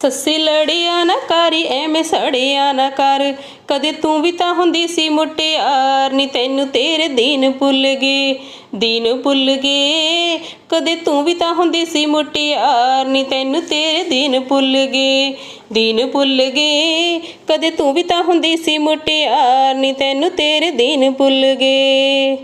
ਸੱਸੀ ਲੜਿਆ ਨਾ ਕਰੀ, ਐਵੇਂ ਸੜਿਆ ਨਾ ਕਰ। ਕਦੇ ਤੂੰ ਵੀ ਤਾਂ ਹੁੰਦੀ ਸੀ ਮੁਟਿਆਰ, ਨੀ ਤੈਨੂੰ ਤੇਰੇ ਦਿਨ ਭੁੱਲ ਗਏ, ਦਿਨ ਭੁੱਲ ਗਏ। ਕਦੇ ਤੂੰ ਵੀ ਤਾਂ ਹੁੰਦੀ ਸੀ ਮੁਟਿਆਰ, ਨੀ ਤੈਨੂੰ ਤੇਰੇ ਦਿਨ ਭੁੱਲ ਗਏ, ਦਿਨ ਭੁੱਲ ਗਏ। ਕਦੇ ਤੂੰ ਵੀ ਤਾਂ ਹੁੰਦੀ ਸੀ ਮੁਟਿਆਰ, ਨੀ ਤੈਨੂੰ ਤੇਰੇ ਦਿਨ ਭੁੱਲ ਗਏ।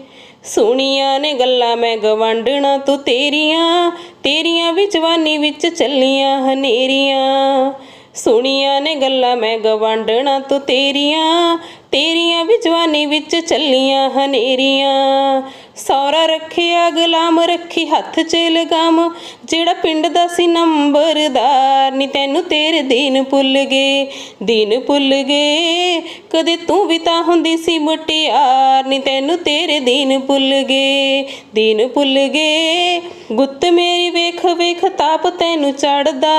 ਸੁਣੀਆਂ ਨੇ ਗੱਲਾਂ ਮੈਂ ਗਵੰਡਣਾ ਤੂੰ ਤੇਰੀਆਂ ਤੇਰੀਆਂ ਵੀ ਜਵਾਨੀ ਵਿੱਚ ਚੱਲੀਆਂ ਹਨੇਰੀਆਂ। ਸੁਣੀਆਂ ਨੇ ਗੱਲਾਂ ਮੈਂ ਗਵੰਡਣਾ ਤੂੰ ਤੇਰੀਆਂ ਤੇਰੀਆਂ ਵੀ ਜਵਾਨੀ ਵਿੱਚ ਚੱਲੀਆਂ ਹਨੇਰੀਆਂ। ਸੌਰਾ ਰੱਖਿਆ, ਗੁਲਾਮ ਰੱਖੀ ਹੱਥ 'ਚ ਲਗਾਮ ਜਿਹੜਾ ਪਿੰਡ ਦਾ ਸੀ ਨੰਬਰਦਾਰ, ਨੀ ਤੈਨੂੰ ਤੇਰੇ ਦਿਨ ਭੁੱਲ ਗਏ। ਦਿਨ ਭੁੱਲ ਗਏ, ਕਦੇ ਤੂੰ ਵੀ ਤਾਂ ਹੁੰਦੀ ਸੀ ਮੁਟਿਆਰ। ਨੀ ਤੈਨੂੰ ਤੇਰੇ ਦਿਨ ਭੁੱਲ ਗਏ, ਦਿਨ ਭੁੱਲ ਗਏ। ਗੁੱਤ ਮੇਰੀ ਵੇਖ ਵੇਖ ਤਾਪ ਤੈਨੂੰ ਚੜਦਾ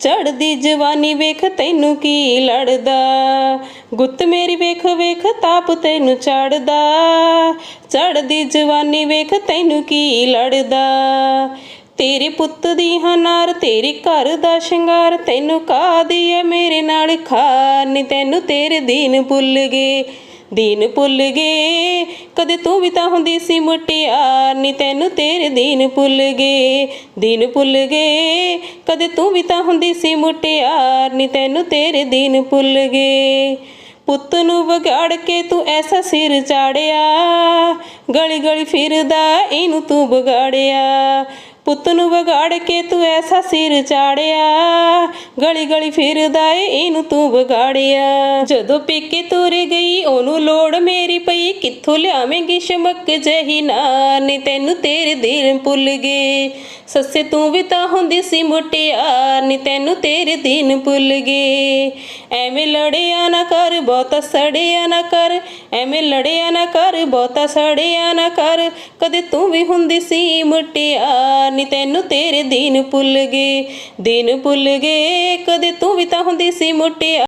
ਚੜਦੀ ਜਵਾਨੀ ਵੇਖ ਤੈਨੂੰ ਕੀ ਲੜਦਾ। ਗੁੱਤ ਮੇਰੀ ਵੇਖ ਵੇਖ ਤਾਪ ਤੈਨੂੰ ਚੜਦਾ ਦੀ ਜਵਾਨੀ ਵੇਖ ਤੈਨੂੰ ਕੀ ਲੜਦਾ। ਤੇਰੇ ਪੁੱਤ ਦੀ ਹਨਾਰ, ਤੇਰੇ ਘਰ ਦਾ ਸ਼ਿੰਗਾਰ, ਤੈਨੂੰ ਕਾਦੀ ਏ ਮੇਰੇ ਨਾਲ ਖਾਰ ਨੀ ਤੈਨੂੰ ਤੇਰੇ ਦਿਨ ਭੁੱਲ ਗਏ, ਦਿਨ ਭੁੱਲ ਗਏ। ਕਦੇ ਤੂੰ ਵੀ ਤਾਂ ਹੁੰਦੀ ਸੀ ਮੁਟਿਆਰ, ਨੀ ਤੈਨੂੰ ਤੇਰੇ ਦਿਨ ਭੁੱਲ ਗਏ, ਦਿਨ ਭੁੱਲ ਗਏ। ਕਦੇ ਤੂੰ ਵੀ ਤਾਂ ਹੁੰਦੀ ਸੀ ਮੁਟਿਆਰ, ਨੀ ਤੈਨੂੰ ਤੇਰੇ ਦਿਨ ਭੁੱਲ ਗਏ। ਪੁੱਤ ਨੂੰ ਵਿਗਾੜ ਕੇ ਤੂੰ ਐਸਾ ਸਿਰ ਚਾੜਿਆ ਗਲੀ ਗਲੀ ਫਿਰਦਾ ਇਹਨੂੰ ਤੂੰ ਵਿਗਾੜਿਆ। ਪੁੱਤ ਨੂੰ ਵਿਗਾੜ ਕੇ ਤੂੰ ਐਸਾ ਸਿਰ ਚਾੜਿਆ। ਗਲੀ ਗਲੀ ਫਿਰਦਾ ਏ, ਇਹਨੂੰ ਤੂੰ ਵਿਗਾੜਿਆ। ਜਦੋਂ ਪੇਕੇ ਤੁਰ ਗਈ, ਉਹਨੂੰ ਲੋੜ ਮੇਰੀ ਪਈ, ਕਿੱਥੋਂ ਲਿਆਵੇਂਗੀ ਸ਼ਮਕ ਜਹੀ ਨਾ ਤੈਨੂੰ ਤੇਰੇ ਦਿਨ ਭੁੱਲ ਗਏ। ਸੱਸੇ ਤੂੰ ਵੀ ਤਾਂ ਹੁੰਦੀ ਸੀ ਮੁਟਿਆਰ, ਨੀ ਤੈਨੂੰ ਤੇਰੇ ਦਿਨ ਭੁੱਲ ਗਏ। ਐਵੇਂ ਲੜਿਆ ਨਾ ਕਰ, ਬਹੁਤਾ ਸੜਿਆ ਨਾ ਕਰ। ਐਵੇਂ ਲੜਿਆ ਨਾ ਕਰ, ਬਹੁਤਾ ਸੜਿਆ ਨਾ ਕਰ। ਕਦੇ ਤੂੰ ਵੀ ਹੁੰਦੀ ਸੀ ਮੁਟਿਆਰ ਨੀ ਤੈਨੂੰ ਤੇਰੇ ਦਿਨ ਭੁੱਲ ਗਏ, ਦਿਨ ਭੁੱਲ ਗਏ, ਕਦੇ ਤੂੰ ਵੀ ਤਾਂ ਹੁੰਦੀ ਸੀ ਮੁਟਿਆਰ